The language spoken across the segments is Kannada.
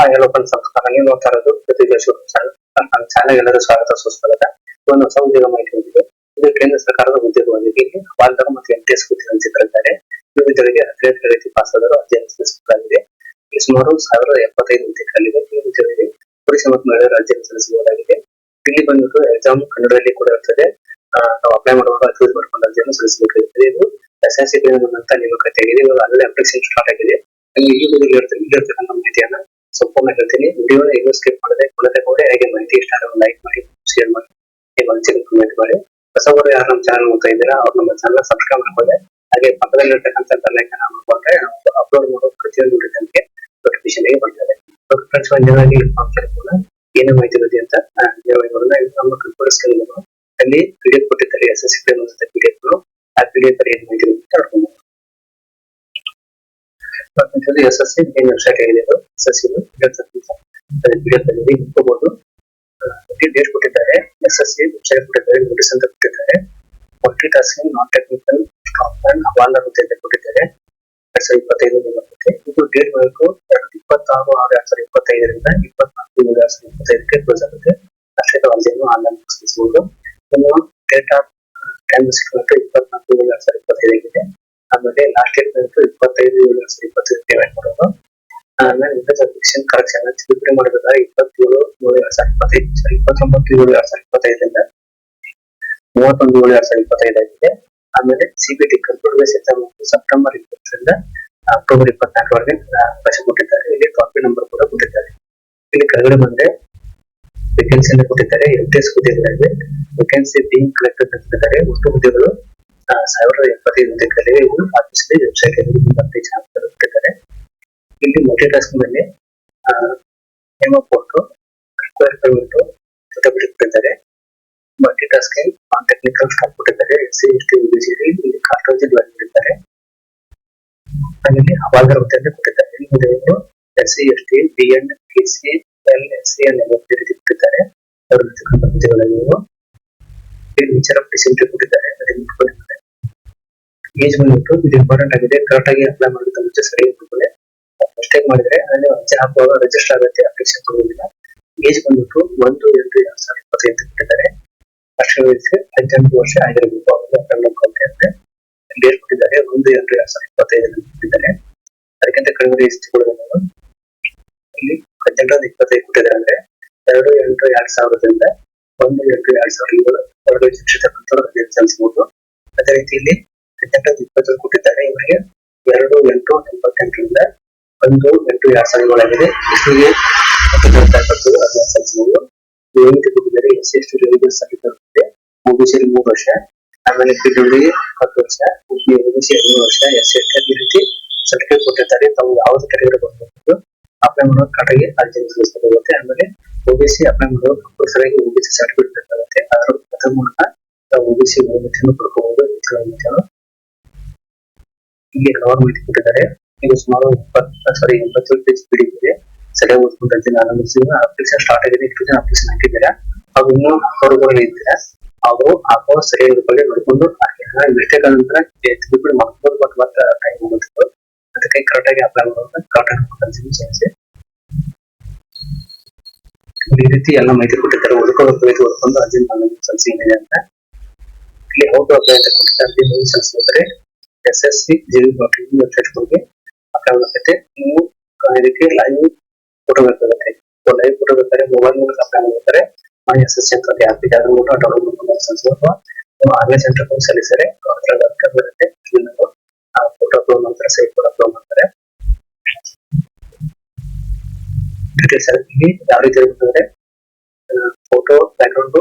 ಹಾ ಹೇಳೋ ಫ್ರೆಂಡ್ಸ್ ನಮಸ್ಕಾರ ನೀವು ನೋಡ್ತಾ ಇರೋದು ಪ್ರತಿ ಚಾನಲ್ ನನ್ನ ಚಾನಲ್ ಎಲ್ಲರೂ ಸ್ವಾಗತ, ಸುಸ್ವಾಗತ. ಒಂದು ಹೊಸ ಉದ್ಯೋಗ ಮಾಹಿತಿ ಹೊಂದಿದೆ ಇದು ಕೇಂದ್ರ ಸರ್ಕಾರದ ಉದ್ಯೋಗವಾಗಿದೆ ಇಲ್ಲಿ ಬಾಲಕರ ಮತ್ತು ಎಂ ಟಿ ಎಸ್ ಹಂಚಿಕೊಂಡಿದ್ದಾರೆ ಈ ಯುವಜರಿಗೆ ಹದಿನೈದು ತರಗತಿ ಪಾಸ್ ಆದರೂ ಅರ್ಜಿ ಸಲ್ಲಿಸಬಹುದಾಗಿದೆ ಸುಮಾರು ಸಾವಿರದ ಎಪ್ಪತ್ತೈದು ಹುದ್ದೆಗಳಿವೆ ಈ ಉದ್ಯೋಗಕ್ಕೆ ಪುರುಷ ಮತ್ತು ಮಹಿಳೆಯರು ಅಧ್ಯಯನ ಸಲ್ಲಿಸಬಹುದಾಗಿದೆ. ಇಲ್ಲಿ ಬಂದ್ಬಿಟ್ಟು ಎಕ್ಸಾಮ್ ಕನ್ನಡದಲ್ಲಿ ಕೂಡ ಇರ್ತದೆ. ನಾವು ಅಪ್ಲೈ ಮಾಡುವಾಗ ಚೂಸ್ ಮಾಡ್ಕೊಂಡು ಅರ್ಜಿಯನ್ನು ಸಲ್ಲಿಸಬೇಕಾಗುತ್ತದೆ ಇದು ಎಸ್ ಎಸ್ ಸಿ ಬಂದಂತ ನೇಮಕಾತಿ ಆಗಿದೆ ಇವಾಗ ಆಲ್ರೆಡಿ ಅಪ್ಲಿಕೇಶನ್ ಸ್ಟಾರ್ಟ್ ಆಗಿದೆ ಅಲ್ಲಿ ಈ ಇಲ್ಲಿರ್ತಕ್ಕಂಥ ಮಾಹಿತಿಯನ್ನ ಸಂಪೂರ್ಣ ಹೇಳ್ತೀನಿ ವಿಡಿಯೋ ಹೇಗೂ ಸ್ಕಿಪ್ ಮಾಡದೆ ಕೊಡದೆ ಕೂಡ ಹೇಗೆ ಮಾಹಿತಿ ಇಷ್ಟ ಆದ್ರೆ ಲೈಕ್ ಮಾಡಿ ಶೇರ್ ಮಾಡಿ ನಿಮ್ಮ ಮನಸ್ಸಿಗೆ ಕಮೆಂಟ್ ಮಾಡಿ. ಹೊಸಬರು ಯಾರು ನಮ್ಮ ಚಾನಲ್ ನೋಡ್ತಾ ಇದ್ದೀರಾ, ಅವ್ರು ನಮ್ಮ ಚಾನಲ್ ಸಬ್ಸ್ಕ್ರೈಬ್ ಮಾಡ್ಕೊಳ್ಳಿ. ಹಾಗೆ ಪಕ್ಕದಲ್ಲಿರ್ತಕ್ಕಂಥ ಬೆಲ್ಲೈಕನ್ ಮಾಡ್ಕೊಂಡ್ರೆ ನಾವು ಅಪ್ಲೋಡ್ ಮಾಡೋ ಪ್ರತಿಯೊಂದು ವಿಡಿಯೋ ತನಕ ನೋಟಿಫಿಕೇಶನ್ ಆಗಿ ಬರ್ತದೆ ಫ್ರೆಂಡ್ಸ್ ಒಂದು ಜನರಿಗೆ ಕೂಡ ಏನೇ ಮಾಹಿತಿ ಇರೋದಿ ಅಂತ ನಮ್ಮ ಕಂಪ್ಯೂಟರ್ ಸ್ಕಿಲ್ ಅಲ್ಲಿ ವಿಡಿಯೋ ಕೊಟ್ಟಿದ್ದಾರೆ ಎಸ್ ಎಸ್ ಸಿ ಎಫ್ ಆ ವಿಡಿಯೋ ಏನು ಮಾಹಿತಿ ಇರುತ್ತೆ ನೋಡ್ಕೊಂಡು ಪ್ರಪಂಚದಲ್ಲಿ S S C main website ಆಗಿದೆ ಇದು ಎಸ್ ಎಸ್ ಸಿ ಪಿಡಿಎಫ್ ಅಲ್ಲಿ ಇಟ್ಕೋಬಹುದು ಡೇಟ್ ಕೊಟ್ಟಿದ್ದಾರೆ ಎಸ್ ಎಸ್ ಸಿ ವೆಬ್ಸೈಟ್ ಕೊಟ್ಟಿದ್ದಾರೆ ನೋಟಿಸ್ ಅಂತ ಕೊಟ್ಟಿದ್ದಾರೆ multi tasking non technical staff and hawala ಅಂತ ಕೊಟ್ಟಿದ್ದಾರೆ ಎರಡ್ ಸಾವಿರದ ಇಪ್ಪತ್ತೈದು ಬರುತ್ತೆ ಇದು ಡೇಟ್ ಬೇಕು ಎರಡು ಇಪ್ಪತ್ತಾರು ಆರು ಎರಡ್ ಸಾವಿರದ ಇಪ್ಪತ್ತೈದರಿಂದ ಇಪ್ಪತ್ನಾಲ್ಕು ಏಳು ಎರಡ್ ಸಾವಿರದ ಇಪ್ಪತ್ತೈದಕ್ಕೆ ಕ್ಲೋಸ್ ಆಗುತ್ತೆ ಅಷ್ಟೇ ಅರ್ಜಿಯನ್ನು ಆನ್ಲೈನ್ ಸಲ್ಲಿಸಬಹುದು ಇನ್ನು ಡೇಟ್ ಆಫ್ ಟೈಮ್ ಬಂದು ಇಪ್ಪತ್ನಾಲ್ಕು ಏಳು ಎರಡ್ ಸಾವಿರದ ಇಪ್ಪತ್ತೈದಕ್ಕೆ ಆಮೇಲೆ ಲಾಸ್ಟ್ ಇಯರ್ ಬಂದು ಇಪ್ಪತ್ತೈದು, ಏಳು ಸಾವಿರದ ಇಪ್ಪತ್ತೈದು ಪೇಮೆಂಟ್ ಮಾಡೋದು ಆಮೇಲೆ ಇಂಟರ್ಸೆಕ್ಷನ್ ಕರೆಕ್ಷನ್ ತಿದ್ದುಪಡಿ ಮಾಡಬೇಕಾದ್ರೆ ಇಪ್ಪತ್ತೇಳು, ಏಳು ಎರಡ್ ಸಾವಿರದ ಇಪ್ಪತ್ತೈದು ಇಪ್ಪತ್ತೊಂಬತ್ತು, ಏಳು ಎರಡ್ ಸಾವಿರದ ಇಪ್ಪತ್ತೈದರಿಂದ ಮೂವತ್ತೊಂದು, ಏಳು ಎರಡ್ ಸಾವಿರದ ಇಪ್ಪತ್ತೈದಾಗಿದೆ ಆಮೇಲೆ ಸಿಬಿಟಿ ಕಂಪ್ಯೂಟರ್ ಎಕ್ಸಾಮ್ ಸೆಪ್ಟೆಂಬರ್ ಇಪ್ಪತ್ತರಿಂದ ಅಕ್ಟೋಬರ್ ಇಪ್ಪತ್ನಾಲ್ಕವರೆಗೆ ಅವಕಾಶ ಕೊಟ್ಟಿದ್ದಾರೆ. ಇಲ್ಲಿ ಕಾಪಿ ನಂಬರ್ ಕೂಡ ಕೊಟ್ಟಿದ್ದಾರೆ. ಇಲ್ಲಿ ಕೆಳಗಡೆ ಬಂದ್ರೆ ವೇಕೆನ್ಸಿ ಕೊಟ್ಟಿದ್ದಾರೆ. ಎಂ ಟಿ ಎಸ್ ಹುದ್ದೆಗಳಿವೆ ವೇಕೆನ್ಸಿ ಬಿಂಗ್ ಕಲೆಕ್ಟರ್ ಅಂತಿದ್ದಾರೆ ಒಟ್ಟು ಹುದ್ದೆಗಳು ಸಾವಿರದ ಎಪ್ಪತ್ತೈದು ಇವು ಆಫೀಸ್ಲಿ ವೆಬ್ಸೈಟ್ ಕೊಟ್ಟಿದ್ದಾರೆ ಇಲ್ಲಿ ಮಲ್ಟಿ ಟಾಸ್ಕ್ ಮೇಲೆ ನೇಮ ಕೊಟ್ಟು ರಿಕ್ವೈರ್ ಪರ್ಮಿಟ್ ಜೊತೆಗೆ ಬಿಟ್ಟಿದ್ದಾರೆ multi tasking on technical staff ಕೊಟ್ಟಿದ್ದಾರೆ ಎಸ್ ಸಿ ಎಸ್ ಟಿ ಇಲ್ಲಿ ಕಾಸ್ಟೋಜಿ ಕೊಟ್ಟಿದ್ದಾರೆ ಆಮೇಲೆ ಹವಾಲ್ದಾರ್ ಹುದ್ದೆಯನ್ನು ಕೊಟ್ಟಿದ್ದಾರೆ. ಈ ಹುದ್ದೆಯನ್ನು S C S T B N K C L S C L ಎಲ್ಲ ಕೊಟ್ಟಿದ್ದಾರೆ ಅವರು ಇಲ್ಲಿ ವಿಚಾರ ಕೊಟ್ಟಿದ್ದಾರೆ. ಅದನ್ನು ಏಜ್ ಬಂದ್ಬಿಟ್ಟು ಇದು ಇಂಪಾರ್ಟೆಂಟ್ ಆಗಿದೆ. ಕರೆಕ್ಟ್ ಆಗಿ ಅಪ್ಲೈ ಮಾಡಿದ್ರೆ ಮುಂಚೆ ಸರಿ ಇಟ್ಕೊಳ್ಳಿ ಮಿಸ್ಟೇಕ್ ಮಾಡಿದ್ರೆ ಅದನ್ನ ಅರ್ಜಿ ಹಾಕುವಾಗ ರಿಜಿಸ್ಟರ್ ಆಗುತ್ತೆ ಅಪ್ಲಿಕೇಶನ್ ತಗೊಳ್ಳಿಲ್ಲ ಏಜ್ ಬಂದ್ಬಿಟ್ಟು ಒಂದು, ಎರಡು ಸಾವಿರದ ಇಪ್ಪತ್ತೈದು ಕೊಟ್ಟಿದ್ದಾರೆ. ಅಷ್ಟರ ವಯಸ್ಸಿಗೆ ಹದಿನೆಂಟು ವರ್ಷ ಆಗಿರಬೇಕು ಅವ್ರಿಗೆ ಅಂತ. ಅಂದ್ರೆ ಡೇಟ್ ಕೊಟ್ಟಿದ್ದಾರೆ. ಒಂದು ಎಂಟು ಎರಡು ಸಾವಿರದ ಇಪ್ಪತ್ತೈದರಲ್ಲಿ ಕೊಟ್ಟಿದ್ದಾರೆ. ಅದಕ್ಕಿಂತ ಕಡಿಮೆ ಏಜ್ ತಗೊಳ್ಳೋದು ಇಲ್ಲಿ ಹದಿನೆಂಟರಿಂದ ಇಪ್ಪತ್ತೈದು ಕೊಟ್ಟಿದ್ದಾರೆ ಅಂದ್ರೆ ಎರಡು ಎಂಟು ಎರಡು ಸಾವಿರದಿಂದ ಒಂದು ಎಂಟು ಎರಡು ಸಾವಿರದ ಒಳಗೆ ಶಿಕ್ಷಿತಕ್ಕಂಥವ್ರು ಅದೇ ಸಲ್ಲಿಸಬಹುದು ಅದೇ ರೀತಿಯಲ್ಲಿ ಹದಿನೆಂಟರಿಂದ ಇಪ್ಪತ್ತೈದು ಕೊಟ್ಟಿದ್ದಾರೆ ಇವರಿಗೆ. ಎರಡು ಎಂಟು ಎಂಬತ್ತೆಂಟರಿಂದ ಒಂದು ಎಂಟು ಎರಡ್ ಸಾವಿರದ ಒಳಗಿದೆ ಇಷ್ಟುಗೆ ಇಪ್ಪತ್ತೈದು ಅದನ್ನು ಸಲ್ಲಿಸಬಹುದು ವೇದಿಕೆ ಕೊಟ್ಟಿದ್ದಾರೆ S S T religious certificate OBC ಮೂರು ವರ್ಷ. ಆಮೇಲೆ ಪಿಡಬ್ಲ್ಯೂ ಹತ್ತು ವರ್ಷ. ಒಬಿಸಿ ಮೂರು ವರ್ಷ. ಎಸ್ ಎಸ್ ಟಿ ಈ ರೀತಿ ಸರ್ಟಿಫಿಕೇಟ್ ಕೊಟ್ಟಿರ್ತಾರೆ. ತಾವು ಯಾವ್ದು ಕೆಟಗರಿ ಬಂದ್ಬಿಟ್ಟು ಅಪ್ಲೈ ಮಾಡೋ ಕಡೆಗೆ ಅರ್ಜಿ ಸಲ್ಲಿಸಬೇಕಾಗುತ್ತೆ ಆಮೇಲೆ ಒಬಿಸಿ ಅಪ್ಲೈ ಮಾಡೋ ಕಂಪಲ್ಸರಿ ಒಬಿಸಿ ಸರ್ಟಿಫಿಕೇಟ್ ಬೇಕಾಗುತ್ತೆ ಅದರ ಅದರ ಮೂಲಕ ತಾವು ಒಬಿಸಿ ಅನುಮತಿಯನ್ನು ಪಡ್ಕೋಬಹುದು ಹೆಚ್ಚಿನ ಅನುಮತಿಯನ್ನು ಇಲ್ಲಿ ಹಲವಾರು ಮಾಹಿತಿ ಕೊಟ್ಟಿದ್ದಾರೆ. ಇದು ಸುಮಾರು ಸಾರಿ ಇಪ್ಪತ್ತೇಳು ಪೇಜ್ ಪಿ ಇದೆ. ಸರಿಯಾಗಿ ಓದ್ಕೊಂಡು ನಾನು ಅಪ್ಲಿಕೇಶನ್ ಸ್ಟಾರ್ಟ್ ಆಗಿದೆ ಇಷ್ಟು ಜನ ಅಪ್ಲಿಕೇಶನ್ ಹಾಕಿದ್ದಾರೆ. ಹಾಗೂ ಇನ್ನೂ ಹೊರಗಡೆ ಇದ್ದಾರೆ. ಅವರು ಹಾಕೋ ಸರಿಯಾಗಿ ಬಗ್ಗೆ ನೋಡ್ಕೊಂಡು ಮಿಸ್ಟೇಕ್ ಆದ ನಂತರ ತಿದ್ದುಪಡಿ ಮಾಡ್ಬೋದು. ಬಟ್ ಮತ್ತೆ ಟೈಮ್ ಹೋಗುತ್ತೆ ಅದಕ್ಕೆ ಕರೆಕ್ಟ್ ಆಗಿ ಅಪ್ಲೈ ಮಾಡೋದು ಕರೆಕ್ಟ್ ಆಗಿ ಸೇರಿಸಿ ಈ ರೀತಿ ಎಲ್ಲ ಮಾಹಿತಿ ಕೊಟ್ಟಿದ್ದಾರೆ. ಓದ್ಕೊಂಡು ಹೋಗ್ಬೇಕು ಓದ್ಕೊಂಡು ಅರ್ಜಿ ಸಲ್ಲಿಸಿ ಏನಿದೆ ಅಂತ. ಇಲ್ಲಿ ಹೌದು ಅಪ್ಲೈ ಅಂತ ಕೊಟ್ಟಿದ್ದಾರೆ. ಅರ್ಜಿ ನೀವು ಸಲ್ಲಿಸಿದ್ರೆ S S C G dot in website ಹೋಗಿ ಅಪ್ಲೈ ಮಾಡಬೇಕು ನೀವು ಇದಕ್ಕೆ ಲೈವ್ ಫೋಟೋ ಬೇಕಾಗುತ್ತೆ ಲೈವ್ ಫೋಟೋ ಬೇಕಾದ್ರೆ ಮೊಬೈಲ್ ಮೂಲಕ ಅಪ್ಲೈ ಮಾಡ್ತಾರೆ ಎಸ್ ಎಸ್ ಸಿ ಅಂತ ಆಪ್ ಇದೆ. ಅದನ್ನು ಮೂಲಕ ಡೌನ್ಲೋಡ್ ಮಾಡ್ಕೊಂಡು ಸಲ್ಲಿಸಬಹುದು ನೀವು ಆನ್ಲೈನ್ ಸೆಂಟರ್ ಹೋಗಿ ಸಲ್ಲಿಸಿದ್ರೆ ಅವ್ರ ಹತ್ರ ಬರುತ್ತೆ. ಆ ಫೋಟೋ ಅಪ್ಲೋಡ್ ಮಾಡ್ತಾರೆ ಸೈಟ್ ಕೂಡ ಅಪ್ಲೋಡ್ ಮಾಡ್ತಾರೆ. ಡೀಟೇಲ್ಸ್ ಇಲ್ಲಿ ಯಾವ ರೀತಿ ಇರ್ತದೆ photo background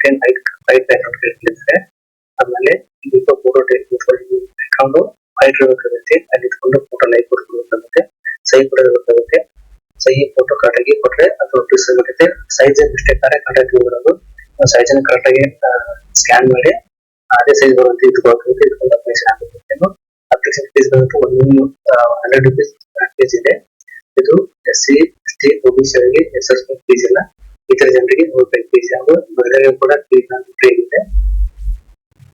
height height background ಇಟ್ಟಿರ್ತಾರೆ ಆಮೇಲೆ ಫೋಟೋ ಬ್ಯಾಕ್ಗ್ರೌಂಡ್ ಹೈಟ್ ಇರಬೇಕಾಗುತ್ತೆ ಅಲ್ಲಿ ಇಟ್ಕೊಂಡು ಫೋಟೋ ಲೈಕ್ ಕೊಡ್ಬೇಕಾಗುತ್ತೆ ಸಹಿ ಕೂಡ ಸಹಿ ಫೋಟೋ ಕರೆಕ್ಟ್ ಆಗಿ ಕೊಟ್ರೆ ಅದು ಅಪ್ಲೀಸ್ ಆಗುತ್ತೆ ಸೈಜ್ ಮಿಸ್ಟೇಕ್ ಆದ್ರೆ ಕರೆಕ್ಟ್ ಆಗಿ ಬರೋದು ಸೈಜ್ ಅನ್ನು ಕರೆಕ್ಟ್ ಆಗಿ ಸ್ಕ್ಯಾನ್ ಮಾಡಿ ಅದೇ ಸೈಜ್ ಬರುವಂತೆ ಇಟ್ಕೊಳ್ಬೇಕು ಇಟ್ಕೊಂಡು ಅಪ್ಲಿಕೇಶನ್ ಹಾಕಬೇಕು. ಅಪ್ಲಿಕೇಶನ್ ಫೀಸ್ ಬಂದು ಒಂದು ಹಂಡ್ರೆಡ್ ರುಪೀಸ್ ಫೀಸ್ ಇದೆ ಇದು S C S T OBC ಅವರಿಗೆ ಎಸ್ ಎಸ್ ಫೀಸ್ ಇಲ್ಲ. ಇತರ ಜನರಿಗೆ ನೂರು ರೂಪಾಯಿ ಫೀಸ್ ಹಾಗೂ ಮಹಿಳೆಯರಿಗೂ ಕೂಡ ಫೀಸ್ ಫ್ರೀ ಇದೆ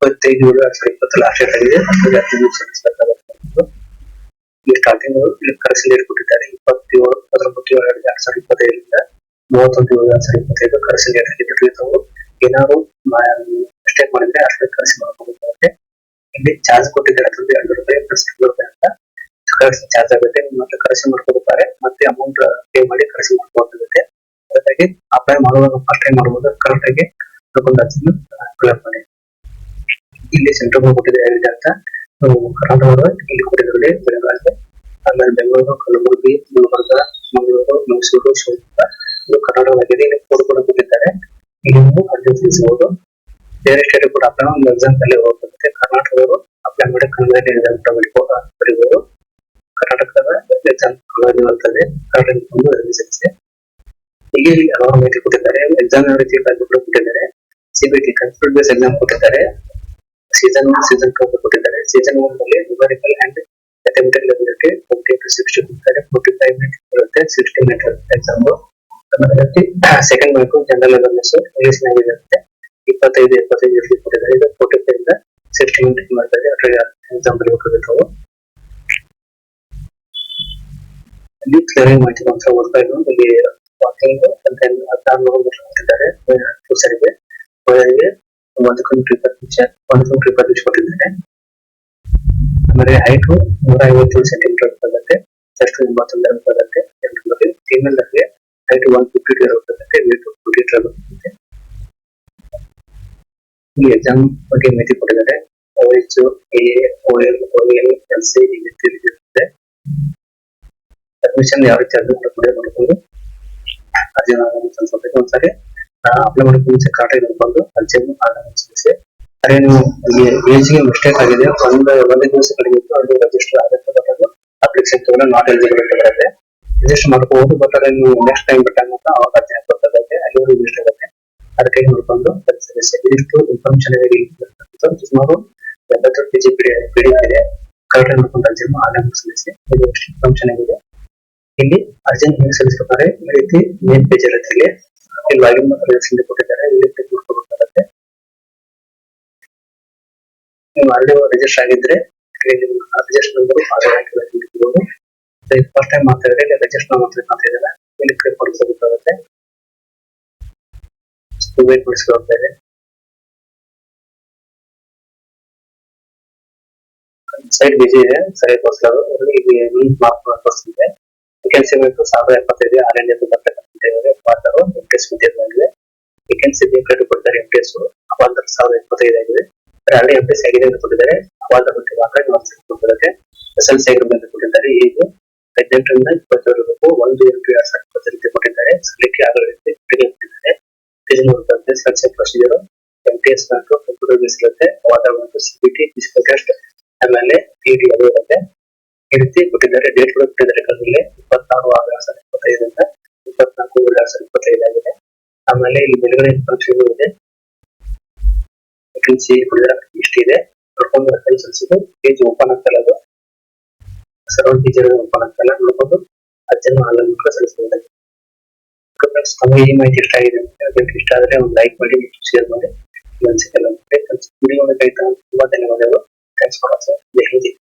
ಇಪ್ಪತ್ತೈದು ಏಳು ಎರಡ್ ಸಾವಿರದ ಇಪ್ಪತ್ತು ಲಾಸ್ಟ್ ಡೇಟ್ ಆಗಿದೆ ಹತ್ತೊಂದು ಸಲ್ಲಿಸಬೇಕಾಗುತ್ತೆ ಇಲ್ಲಿ ಸ್ಟಾರ್ಟಿಂಗ್ ಡೇಟ್ ಕೊಟ್ಟಿದ್ದಾರೆ. ಇಪ್ಪತ್ತೇಳು ಹತ್ತೊಂಬತ್ತು ಏಳು ಎರಡ್ ಮೂವತ್ತೊಂದು ಏಳು ಎರಡ್ ಸಾವಿರದ ಇಪ್ಪತ್ತೈದು ಕರೆಸಿ ಡೇಟ್ ಆಗಿದ್ದು ತಾವು ಏನಾದ್ರು ಮಿಸ್ಟೇಕ್ ಮಾಡಿದ್ರೆ ಅಷ್ಟು ಕರೆಸಿ ಮಾಡ್ಕೋಬೇಕಾಗುತ್ತೆ ಇಲ್ಲಿ ಚಾರ್ಜ್ ಕೊಟ್ಟಿದ್ದಾರೆ. ಅಂತಂದ್ರೆ ಎರಡು ರೂಪಾಯಿ ಪ್ಲಸ್ ಎರಡು ರೂಪಾಯಿ ಅಂತ. ಕರೆಸಿ ಚಾರ್ಜ್ ಆಗುತ್ತೆ. ಮತ್ತೆ ಕರೆಸಿ ಮಾಡ್ಕೋಬೇಕಾದ್ರೆ ಮತ್ತೆ ಅಮೌಂಟ್ ಪೇ ಮಾಡಿ ಕರೆಸಿ ಮಾಡ್ಕೋಬೇಕಾಗುತ್ತೆ ಅದಕ್ಕಾಗಿ ಅಪ್ಲೈ ಮಾಡುವಾಗ ಫಸ್ಟ್ ಟೈಮ್ ಮಾಡುವಾಗ ಕರೆಕ್ಟ್ ಆಗಿ ತಗೊಂಡು ಫಿಲ್ಅಪ್ ಮಾಡಿ. ಇಲ್ಲಿ ಸೆಂಟ್ರಲ್ ಕೊಟ್ಟಿದ್ದಾರೆ ಅಂತ ನಾವು ಕರ್ನಾಟಕದ ಇಲ್ಲಿ ಕೊಟ್ಟಿದ್ದಾರೆ ಬೆಳಗಾವಿ ಆಮೇಲೆ ಬೆಂಗಳೂರು, ಕಲಬುರಗಿ, ಗುಲ್ಬರ್ಗ, ಮಂಗಳೂರು, ಮೈಸೂರು, ಶಿವಮೊಗ್ಗ. ಇದು ಕರ್ನಾಟಕದಾಗಿದೆ. ಇಲ್ಲಿ ಕೋಡ್ ಕೂಡ ಕೊಟ್ಟಿದ್ದಾರೆ. ಇಲ್ಲಿ ನೀವು ಅರ್ಜಿ ಸಲ್ಲಿಸಬಹುದು ಬೇರೆ ಸ್ಟೇಟ್ ಕೂಡ ಅಪ್ಲೈ ಒಂದು ಎಕ್ಸಾಮ್ ಅಲ್ಲಿ ಹೋಗುತ್ತೆ ಕರ್ನಾಟಕದವರು ಅಪ್ಲೈ ಮಾಡಿ ಕನ್ನಡ ಎಕ್ಸಾಮ್ ಕೂಡ ಕರ್ನಾಟಕದ ಎಕ್ಸಾಮ್ ಕನ್ನಡ ಬರ್ತದೆ ಒಂದು ಅರ್ಜಿ ಸಲ್ಲಿಸಿ ಇಲ್ಲಿ ಹಲವಾರು ಮಾಹಿತಿ ಕೊಟ್ಟಿದ್ದಾರೆ. ಎಕ್ಸಾಮ್ ಯಾವ ರೀತಿ ಕೂಡ ಕೊಟ್ಟಿದ್ದಾರೆ. ಸಿಬಿಟಿ ಕಂಪ್ಯೂಟರ್ ಬೇಸ್ ಎಕ್ಸಾಮ್ ಕೊಟ್ಟಿದ್ದಾರೆ. ಸೀಸನ್ ಸೀಸನ್ ಟೂ ಕೊಟ್ಟಿದ್ದಾರೆ. ಸೀಸನ್ ಒನ್ನಲ್ಲಿ ನ್ಯೂಮರಿಕಲ್ ಅಂಡ್ ಅಟೆಂಪ್ಟೆಡ್ ಇರುತ್ತೆ ಫೋರ್ಟಿ ಟು ಸಿಕ್ಸ್ಟಿ ಕೊಡ್ತಾರೆ. ಫೋರ್ಟಿ ಫೈವ್ ಮಿನಿಟ್ ಬರುತ್ತೆ ಸಿಕ್ಸ್ಟಿ ಮಿನಿಟ್ ಇರುತ್ತೆ exam second mark general awareness English language ಇರುತ್ತೆ ಇಪ್ಪತ್ತೈದು, ಎಪ್ಪತ್ತೈದು ಇರ್ಲಿ ಕೊಟ್ಟಿದ್ದಾರೆ. ಇದು ಫೋರ್ಟಿ ಫೈವ್ ಇಂದ ಸಿಕ್ಸ್ಟಿ ಮಿನಿಟ್ ಮಾಡ್ತಾರೆ ಅದ್ರಲ್ಲಿ ಎಕ್ಸಾಮ್ ಬರೀಬೇಕಾಗುತ್ತೆ ನಾವು ಅಲ್ಲಿ ಕ್ಲಿಯರಿಂಗ್ ಮಾಹಿತಿ ಮಾತ್ರ ಓದ್ತಾ ಇದ್ದು ಇಲ್ಲಿ ವಾಕಿಂಗ್ ಹದಿನಾರು ವರ್ಷ ಕೊಟ್ಟಿದ್ದಾರೆ ಸರಿಗೆ ಅವರಿಗೆ ಒಂದು ಕಂಟ್ರಿ ಪರ್ಮಿಷನ್ ಒಂದು ಕಂಟ್ರಿ ಪರ್ಮಿಷನ್ ಕೊಟ್ಟಿದ್ದಾರೆ ಆಮೇಲೆ ಹೈಟ್ ನೂರ ಐವತ್ತೇಳು ಸೆಂಟಿಮೀಟರ್ ಬರುತ್ತೆ ಚೆಸ್ಟ್ ಎಂಬತ್ತೊಂದರ ಬರುತ್ತೆ ಫೀಮೇಲ್ ಅಲ್ಲಿ ಹೈಟ್ ಒನ್ ಫಿಫ್ಟಿ ಟೂ ಬರುತ್ತೆ ವೇಟ್ ಫಿಫ್ಟಿ ಟು ಬರುತ್ತೆ ಈ ಎಕ್ಸಾಮ್ ಬಗ್ಗೆ ಮಾಹಿತಿ ಕೊಟ್ಟಿದ್ದಾರೆ O H A O L O L L C ಈ ರೀತಿ ಅಡ್ಮಿಷನ್ ಯಾವ ರೀತಿ ಅರ್ಜಿ ಕೂಡ ಮಾಡ್ಕೊಂಡು ಅರ್ಜಿ ಸ್ವಲ್ಪ ಒಂದ್ಸರಿ ಅಪ್ಲೈ ಮಾಡೋಕೆ ಮುಂಚೆ ಕಾಟ ನೋಡ್ಕೊಂಡು ಅರ್ಜಿಯನ್ನು ಸಲ್ಲಿಸಿ ಅರೆ ನೀವು ಮಿಸ್ಟೇಕ್ ಆಗಿದೆ. ಒಂದು, ಒಂದೇ ದಿವಸ ಕಡಿಮೆ ಇತ್ತು. ಅಲ್ಲಿ ರಿಜಿಸ್ಟರ್ ಆಗುತ್ತೆ ಬಟ್ ಅದು ಅಪ್ಲಿಕೇಶನ್ ತಗೊಂಡು ನಾಟ್ ಎಲಿಜಿಬಲ್ ಅಂತ ಬರುತ್ತೆ ರಿಜಿಸ್ಟರ್ ಮಾಡ್ಕೋಬಹುದು. ಬಟ್ ಅದೇ ನೀವು ನೆಕ್ಸ್ಟ್ ಟೈಮ್ ಬಿಟ್ಟಾಗ ಅವಾಗ ಅರ್ಜಿ ಹಾಕೋಬೇಕಾಗುತ್ತೆ ಅಲ್ಲಿ ರಿಜಿಸ್ಟರ್ ಆಗುತ್ತೆ. ಅದಕ್ಕೆ ನೋಡ್ಕೊಂಡು ಇದಿಷ್ಟು ಇನ್ಫಾರ್ಮೇಶನ್ ಸುಮಾರು ಎಂಬತ್ತು ಕೆಜಿ ಪಿ ಡಿ ಇದೆ ಕರೆಕ್ಟ್ ನೋಡ್ಕೊಂಡು ಅರ್ಜಿ ಆನ್ಲೈನ್ ಸಲ್ಲಿಸಿ ಇದು ಇನ್ಫಾರ್ಮೇಶನ್ ಆಗಿದೆ. ಇಲ್ಲಿ ಅರ್ಜೆಂಟ್ ಹೇಗೆ ಸಲ್ಲಿಸ್ಬೇಕಾದ್ರೆ ಈ ರೀತಿ ಮೇನ್ ಪೇಜ್ ಇರುತ್ತೆ ಇಲ್ಲಿ ಇಲ್ಲಿ ಲಾಗಿನ್ ರಿಜಿಸ್ಟ್ರೇಷನ್ ಕೊಟ್ಟಿದ್ದಾರೆ ಇಲ್ಲಿ ಕ್ಲಿಕ್ ನೀವು ಆಲ್ರೆಡಿ ರಿಜಿಸ್ಟರ್ ಆಗಿದ್ರೆ ರಿಜಿಸ್ಟರ್ ನಂಬರ್ ಆಧಾರ್ ಹಾಕಿರ್ಬೋದು ಫಸ್ಟ್ ಟೈಮ್ ಮಾತಾಡಿದ್ರೆ ಇಲ್ಲಿ ರಿಜಿಸ್ಟರ್ ಮಾತ್ರ ಅಂತ ಇದ್ದಾರೆ ಇಲ್ಲಿ ಕ್ಲಿಕ್ ಮಾಡಿಸಬೇಕಾಗುತ್ತೆ ವೇಟ್ ಮಾಡಿಸ್ಕೊಳ್ತಾ ಇದೆ ಸೈಡ್ ಇದೆ. ಸರಿ ತೋರಿಸಲು ಇಲ್ಲಿ ಮಾರ್ಕ್ ತೋರಿಸ್ತಿದೆ ವೇಕೆನ್ಸಿ ಸಾವಿರದ ಎಪ್ಪತ್ತೈದು ಆರ್ ಎನ್ ಬರ್ತಕ್ಕಂಥ ಮಾಡ್ತಾರೋ ಎಂ ಟಿ ಎಸ್ ವಿದ್ಯಾರ್ಥಿಗಳಿಗೆ ವೇಕೆನ್ಸಿ ಬೇಕಾಗಿ ಕೊಡ್ತಾರೆ ಎಂ ಟಿ ಎಸ್ ಅವಾರ್ಡ್ ಸಾವಿರದ ಇಪ್ಪತ್ತೈದು ಆಗಿದೆ. ಅಲ್ಲಿ ಎಂ ಟಿ ಎಸ್ ಆಗಿದೆ ಅಂತ ಕೊಟ್ಟಿದ್ದಾರೆ. ಅವಾರ್ಡ್ ಬಗ್ಗೆ ಮಾತ್ರ ಇನ್ನೊಂದು ಕೊಟ್ಟಿದ್ದಾರೆ ಎಸ್ ಎಲ್ ಸಿ ಆಗಿರ್ಬೇಕು ಕೊಟ್ಟಿದ್ದಾರೆ. ಈಗ ಹದಿನೆಂಟರಿಂದ ಇಪ್ಪತ್ತರವರೆಗೂ ಒಂದು ಎಂಟು ಎರಡ್ ಸಾವಿರದ ಇಪ್ಪತ್ತೈದು ಕೊಟ್ಟಿದ್ದಾರೆ. ಸಲಿಕೆ ಆಗೋ ರೀತಿ ಕೊಟ್ಟಿದ್ದಾರೆ. ಇದನ್ನು ನೋಡ್ತಾರೆ selection procedure M T S bank computer base ಇರುತ್ತೆ. ಬಂತು C B T physical test ಆಮೇಲೆ ಪಿ ಡಿ ಅದು ಇರುತ್ತೆ. ಈ ರೀತಿ ಕೊಟ್ಟಿದ್ದಾರೆ. ಡೇಟ್ ಕೂಡ ಕೊಟ್ಟಿದ್ದಾರೆ. ಕಲ್ಲಲ್ಲಿ ಇಪ್ಪತ್ತಾರು ಆರು ಸಾವಿರದ ಇಪ್ಪತ್ತೈದರಿಂದ ಇಪ್ಪತ್ನಾಲ್ಕು ವಿಳಾಸ ಎರಡ್ ಸಾವಿರದ ಇಪ್ಪತ್ತೈದು ಆಗಿದೆ. ಆಮೇಲೆ ಇಲ್ಲಿ ಮೇಲ್ಗಡೆ ಇನ್ಫಾರ್ಮೇಶನ್ ಇದೆ. ವೇಕೆನ್ಸಿ ಇಷ್ಟಿದೆ ನೋಡ್ಕೊಂಡು ರೆಫರೆನ್ಸ್ ಸಲ್ಲಿಸಿದ್ದು ಪೇಜ್ ಓಪನ್ ಆಗ್ತಲ್ಲ ಅದು ಸರ್ವರ್ ಟೀಚರ್ ಓಪನ್ ಆಗ್ತಲ್ಲ ನೋಡ್ಕೊಂಡು ಅದನ್ನು ಆನ್ಲೈನ್ ಮೂಲಕ ಸಲ್ಲಿಸಬಹುದಾಗಿದೆ ಈ ಮಾಹಿತಿ ಇಷ್ಟ ಆಗಿದೆ ಇಷ್ಟ ಆದ್ರೆ ಒಂದು ಲೈಕ್ ಮಾಡಿ ಶೇರ್ ಮಾಡಿ. ಅನ್ಸಿಕೆಲ್ಲ ವಿಡಿಯೋ ತುಂಬಾ ಧನ್ಯವಾದಗಳು. Thanks for watching Jai